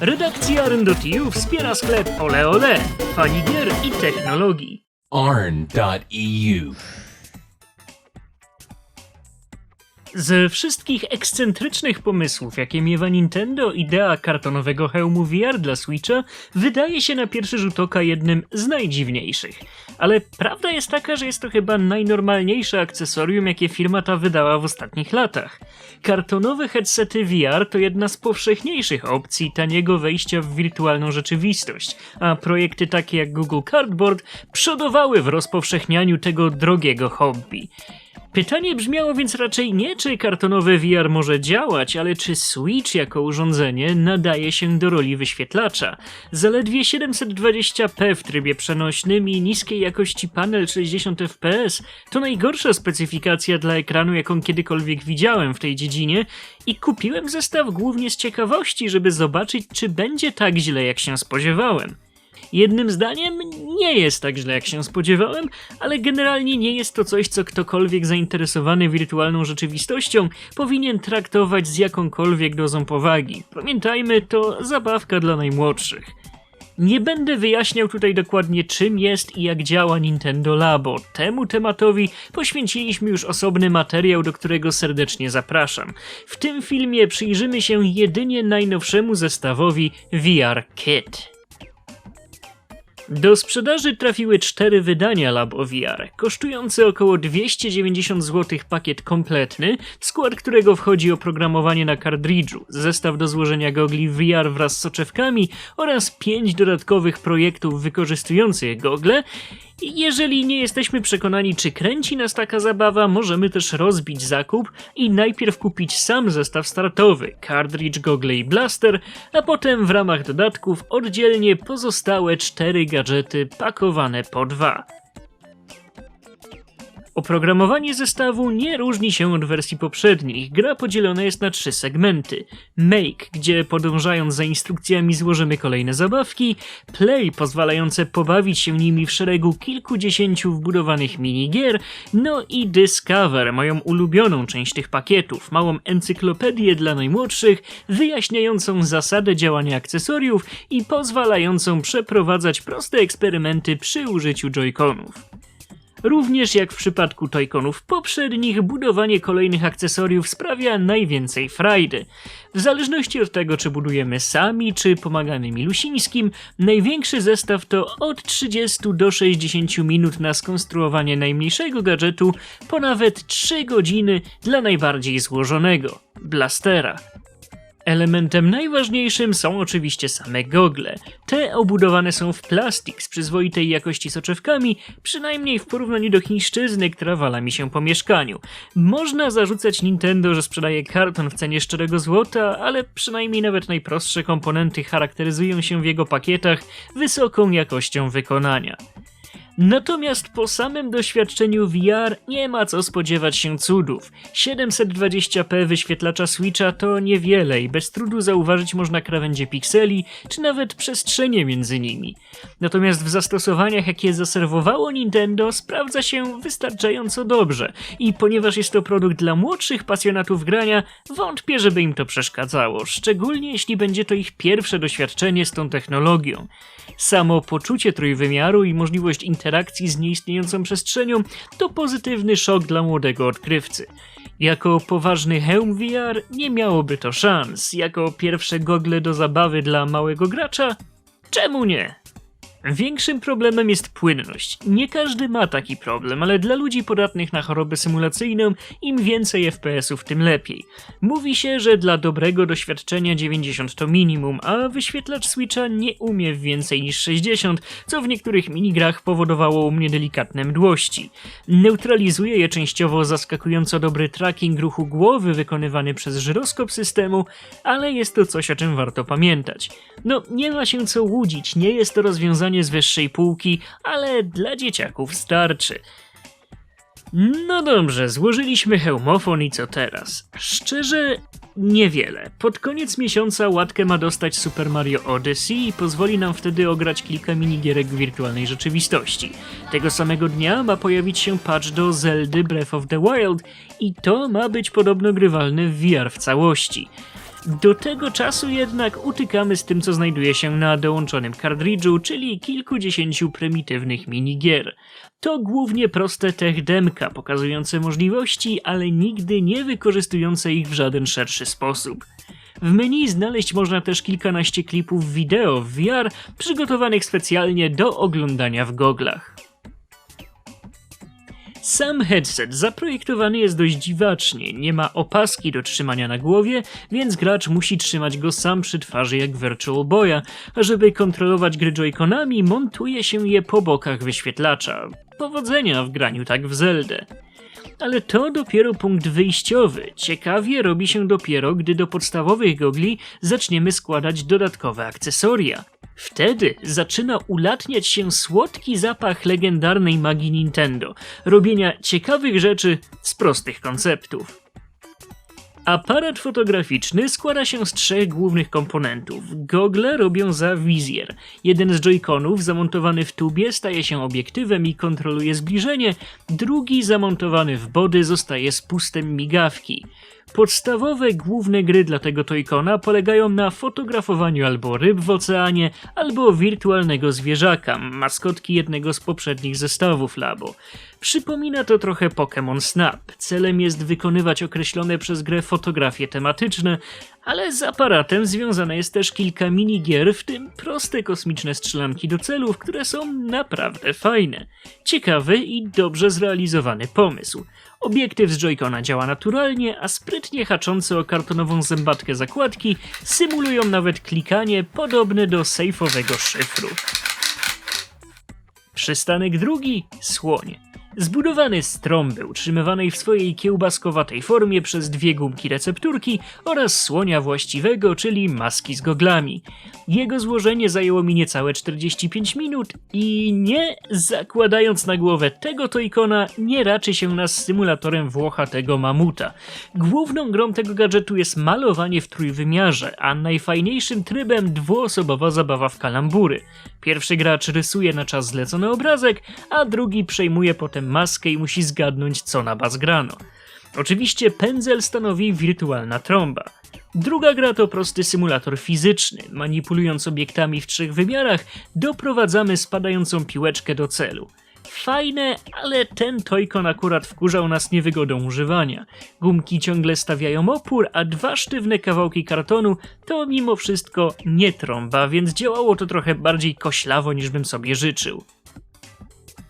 Redakcja Rendo.tu wspiera sklep Ole Ole, fani gier i technologii. arn.eu. Ze wszystkich ekscentrycznych pomysłów, jakie miewa Nintendo, idea kartonowego hełmu VR dla Switcha wydaje się na pierwszy rzut oka jednym z najdziwniejszych. Ale prawda jest taka, że jest to chyba najnormalniejsze akcesorium, jakie firma ta wydała w ostatnich latach. Kartonowe headsety VR to jedna z powszechniejszych opcji taniego wejścia w wirtualną rzeczywistość, a projekty takie jak Google Cardboard przodowały w rozpowszechnianiu tego drogiego hobby. Pytanie brzmiało więc raczej nie, czy kartonowy VR może działać, ale czy Switch jako urządzenie nadaje się do roli wyświetlacza. Zaledwie 720p w trybie przenośnym i niskiej jakości panel 60 fps to najgorsza specyfikacja dla ekranu, jaką kiedykolwiek widziałem w tej dziedzinie i kupiłem zestaw głównie z ciekawości, żeby zobaczyć, czy będzie tak źle, jak się spodziewałem. Jednym zdaniem nie jest tak źle jak się spodziewałem, ale generalnie nie jest to coś, co ktokolwiek zainteresowany wirtualną rzeczywistością powinien traktować z jakąkolwiek dozą powagi. Pamiętajmy, to zabawka dla najmłodszych. Nie będę wyjaśniał tutaj dokładnie czym jest i jak działa Nintendo Labo. Temu tematowi poświęciliśmy już osobny materiał, do którego serdecznie zapraszam. W tym filmie przyjrzymy się jedynie najnowszemu zestawowi VR Kit. Do sprzedaży trafiły cztery wydania Labo VR, kosztujący około 290 zł pakiet kompletny, w skład którego wchodzi oprogramowanie na kartridżu, zestaw do złożenia gogli VR wraz z soczewkami oraz pięć dodatkowych projektów wykorzystujących gogle. Jeżeli nie jesteśmy przekonani, czy kręci nas taka zabawa, możemy też rozbić zakup i najpierw kupić sam zestaw startowy, cartridge, gogle i blaster, a potem w ramach dodatków oddzielnie pozostałe cztery gadżety pakowane po dwa. Oprogramowanie zestawu nie różni się od wersji poprzednich. Gra podzielona jest na trzy segmenty. Make, gdzie podążając za instrukcjami złożymy kolejne zabawki, Play, pozwalające pobawić się nimi w szeregu kilkudziesięciu wbudowanych minigier, no i Discover, moją ulubioną część tych pakietów, małą encyklopedię dla najmłodszych, wyjaśniającą zasadę działania akcesoriów i pozwalającą przeprowadzać proste eksperymenty przy użyciu joyconów. Również jak w przypadku Toyconów poprzednich, budowanie kolejnych akcesoriów sprawia najwięcej frajdy. W zależności od tego, czy budujemy sami, czy pomagamy milusińskim, największy zestaw to od 30 do 60 minut na skonstruowanie najmniejszego gadżetu, po nawet 3 godziny dla najbardziej złożonego blastera. Elementem najważniejszym są oczywiście same gogle. Te obudowane są w plastik z przyzwoitej jakości soczewkami, przynajmniej w porównaniu do chińszczyzny, która wala mi się po mieszkaniu. Można zarzucać Nintendo, że sprzedaje karton w cenie szczerego złota, ale przynajmniej nawet najprostsze komponenty charakteryzują się w jego pakietach wysoką jakością wykonania. Natomiast po samym doświadczeniu VR nie ma co spodziewać się cudów. 720p wyświetlacza Switcha to niewiele i bez trudu zauważyć można krawędzie pikseli, czy nawet przestrzenie między nimi. Natomiast w zastosowaniach, jakie zaserwowało Nintendo, sprawdza się wystarczająco dobrze i ponieważ jest to produkt dla młodszych pasjonatów grania, wątpię, żeby im to przeszkadzało, szczególnie jeśli będzie to ich pierwsze doświadczenie z tą technologią. Samo poczucie trójwymiaru i możliwość interakcji z nieistniejącą przestrzenią to pozytywny szok dla młodego odkrywcy. Jako poważny hełm VR nie miałoby to szans, jako pierwsze gogle do zabawy dla małego gracza? Czemu nie? Większym problemem jest płynność. Nie każdy ma taki problem, ale dla ludzi podatnych na chorobę symulacyjną im więcej FPS-ów, tym lepiej. Mówi się, że dla dobrego doświadczenia 90 to minimum, a wyświetlacz Switcha nie umie więcej niż 60, co w niektórych minigrach powodowało u mnie delikatne mdłości. Neutralizuje je częściowo zaskakująco dobry tracking ruchu głowy wykonywany przez żyroskop systemu, ale jest to coś, o czym warto pamiętać. No, nie ma się co łudzić, nie jest to rozwiązanie z wyższej półki, ale dla dzieciaków starczy. No dobrze, złożyliśmy hełmofon i co teraz? Szczerze, niewiele. Pod koniec miesiąca łatkę ma dostać Super Mario Odyssey i pozwoli nam wtedy ograć kilka minigierek w wirtualnej rzeczywistości. Tego samego dnia ma pojawić się patch do Zeldy Breath of the Wild i to ma być podobno grywalne w VR w całości. Do tego czasu jednak utykamy z tym, co znajduje się na dołączonym kartridżu, czyli kilkudziesięciu prymitywnych minigier. To głównie proste tech demka, pokazujące możliwości, ale nigdy nie wykorzystujące ich w żaden szerszy sposób. W menu znaleźć można też kilkanaście klipów wideo w VR przygotowanych specjalnie do oglądania w goglach. Sam headset zaprojektowany jest dość dziwacznie, nie ma opaski do trzymania na głowie, więc gracz musi trzymać go sam przy twarzy jak Virtual Boya, a żeby kontrolować gry Joy-Conami montuje się je po bokach wyświetlacza. Powodzenia w graniu tak w Zeldę. Ale to dopiero punkt wyjściowy. Ciekawie robi się dopiero, gdy do podstawowych gogli zaczniemy składać dodatkowe akcesoria. Wtedy zaczyna ulatniać się słodki zapach legendarnej magii Nintendo, robienia ciekawych rzeczy z prostych konceptów. Aparat fotograficzny składa się z trzech głównych komponentów. Gogle robią za wizjer. Jeden z joyconów zamontowany w tubie staje się obiektywem i kontroluje zbliżenie, drugi zamontowany w body zostaje spustem migawki. Podstawowe główne gry dla tego Toykona polegają na fotografowaniu albo ryb w oceanie, albo wirtualnego zwierzaka, maskotki jednego z poprzednich zestawów Labo. Przypomina to trochę Pokémon Snap. Celem jest wykonywać określone przez grę fotografie tematyczne, ale z aparatem związane jest też kilka minigier, w tym proste kosmiczne strzelanki do celów, które są naprawdę fajne. Ciekawy i dobrze zrealizowany pomysł. Obiektyw z Joy-Cona działa naturalnie, a sprytnie haczące o kartonową zębatkę zakładki symulują nawet klikanie podobne do sejfowego szyfru. Przystanek drugi słoń. Zbudowany z trąby utrzymywanej w swojej kiełbaskowatej formie przez dwie gumki recepturki oraz słonia właściwego, czyli maski z goglami. Jego złożenie zajęło mi niecałe 45 minut i nie zakładając na głowę tego to ikona nie raczy się nas z symulatorem włochatego mamuta. Główną grą tego gadżetu jest malowanie w trójwymiarze, a najfajniejszym trybem dwuosobowa zabawa w kalambury. Pierwszy gracz rysuje na czas zlecony obrazek, a drugi przejmuje potem maskę i musi zgadnąć co na bas grano. Oczywiście pędzel stanowi wirtualna trąba. Druga gra to prosty symulator fizyczny. Manipulując obiektami w trzech wymiarach, doprowadzamy spadającą piłeczkę do celu. Fajne, ale ten Toykon akurat wkurzał nas niewygodą używania. Gumki ciągle stawiają opór, a dwa sztywne kawałki kartonu to mimo wszystko nie trąba, więc działało to trochę bardziej koślawo niż bym sobie życzył.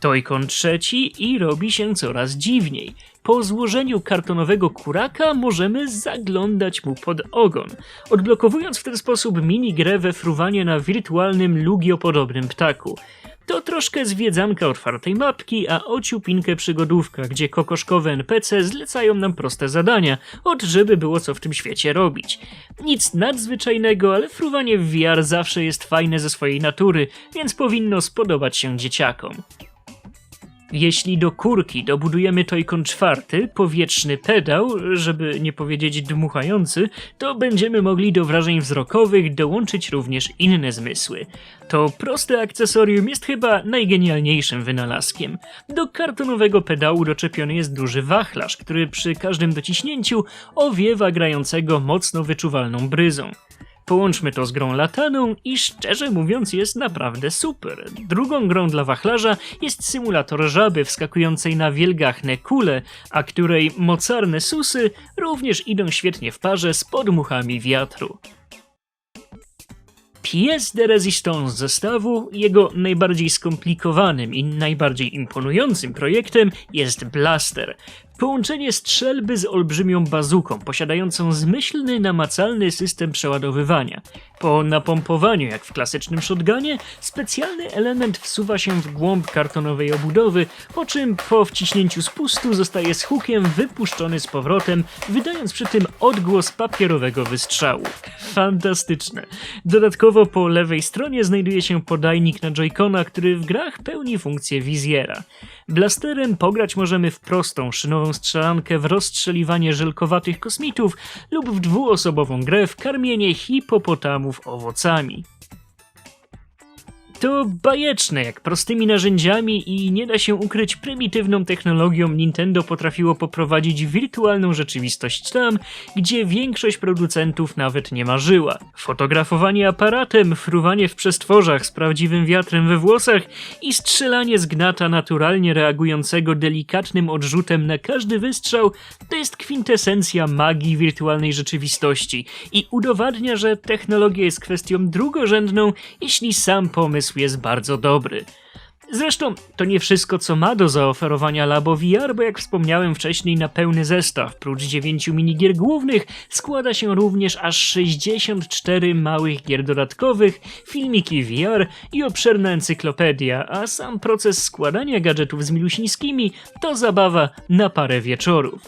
Toykon trzeci i robi się coraz dziwniej. Po złożeniu kartonowego kuraka możemy zaglądać mu pod ogon, odblokowując w ten sposób minigrę we fruwanie na wirtualnym lugiopodobnym ptaku. To troszkę zwiedzanka otwartej mapki, a ociupinkę przygodówka, gdzie kokoszkowe NPC zlecają nam proste zadania, od żeby było co w tym świecie robić. Nic nadzwyczajnego, ale fruwanie w VR zawsze jest fajne ze swojej natury, więc powinno spodobać się dzieciakom. Jeśli do kurki dobudujemy Toykon czwarty, powietrzny pedał, żeby nie powiedzieć dmuchający, to będziemy mogli do wrażeń wzrokowych dołączyć również inne zmysły. To proste akcesorium jest chyba najgenialniejszym wynalazkiem. Do kartonowego pedału doczepiony jest duży wachlarz, który przy każdym dociśnięciu owiewa grającego mocno wyczuwalną bryzą. Połączmy to z grą lataną i szczerze mówiąc jest naprawdę super. Drugą grą dla wachlarza jest symulator żaby wskakującej na wielgachne kule, a której mocarne susy również idą świetnie w parze z podmuchami wiatru. Pièce de Resistance zestawu, jego najbardziej skomplikowanym i najbardziej imponującym projektem jest Blaster. Połączenie strzelby z olbrzymią bazuką, posiadającą zmyślny, namacalny system przeładowywania. Po napompowaniu, jak w klasycznym shotgunie, specjalny element wsuwa się w głąb kartonowej obudowy, po czym po wciśnięciu spustu zostaje z hukiem wypuszczony z powrotem, wydając przy tym odgłos papierowego wystrzału. Fantastyczne. Dodatkowo po lewej stronie znajduje się podajnik na Joy-Cona, który w grach pełni funkcję wizjera. Blasterem pograć możemy w prostą, szynową strzelankę w rozstrzeliwanie żelkowatych kosmitów lub w dwuosobową grę w karmienie hipopotamów owocami. To bajeczne, jak prostymi narzędziami i nie da się ukryć prymitywną technologią Nintendo potrafiło poprowadzić wirtualną rzeczywistość tam, gdzie większość producentów nawet nie marzyła. Fotografowanie aparatem, fruwanie w przestworzach z prawdziwym wiatrem we włosach i strzelanie z gnata naturalnie reagującego delikatnym odrzutem na każdy wystrzał to jest kwintesencja magii wirtualnej rzeczywistości i udowadnia, że technologia jest kwestią drugorzędną, jeśli sam pomysł jest bardzo dobry. Zresztą to nie wszystko, co ma do zaoferowania Labo VR, bo jak wspomniałem wcześniej, na pełny zestaw, prócz 9 minigier głównych, składa się również aż 64 małych gier dodatkowych, filmiki VR i obszerna encyklopedia, a sam proces składania gadżetów z milusińskimi to zabawa na parę wieczorów.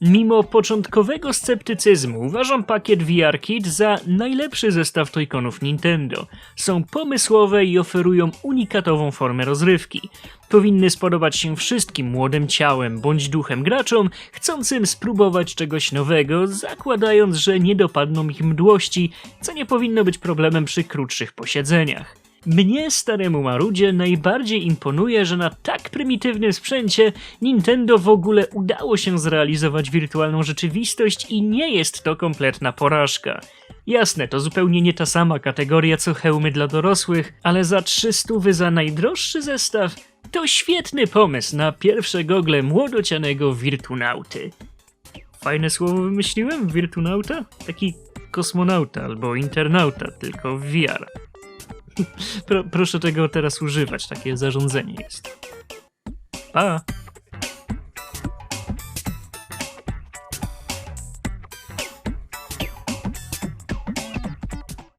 Mimo początkowego sceptycyzmu uważam pakiet VR Kit za najlepszy zestaw tojkonów Nintendo. Są pomysłowe i oferują unikatową formę rozrywki. Powinny spodobać się wszystkim młodym ciałem bądź duchem graczom, chcącym spróbować czegoś nowego, zakładając, że nie dopadną ich mdłości, co nie powinno być problemem przy krótszych posiedzeniach. Mnie, staremu marudzie, najbardziej imponuje, że na tak prymitywnym sprzęcie Nintendo w ogóle udało się zrealizować wirtualną rzeczywistość i nie jest to kompletna porażka. Jasne, to zupełnie nie ta sama kategoria co hełmy dla dorosłych, ale za 300 za najdroższy zestaw to świetny pomysł na pierwsze gogle młodocianego wirtunauty. Fajne słowo wymyśliłem? Wirtunauta? Taki kosmonauta albo internauta, tylko w VR. Pro, proszę tego teraz używać, takie zarządzenie jest. Pa!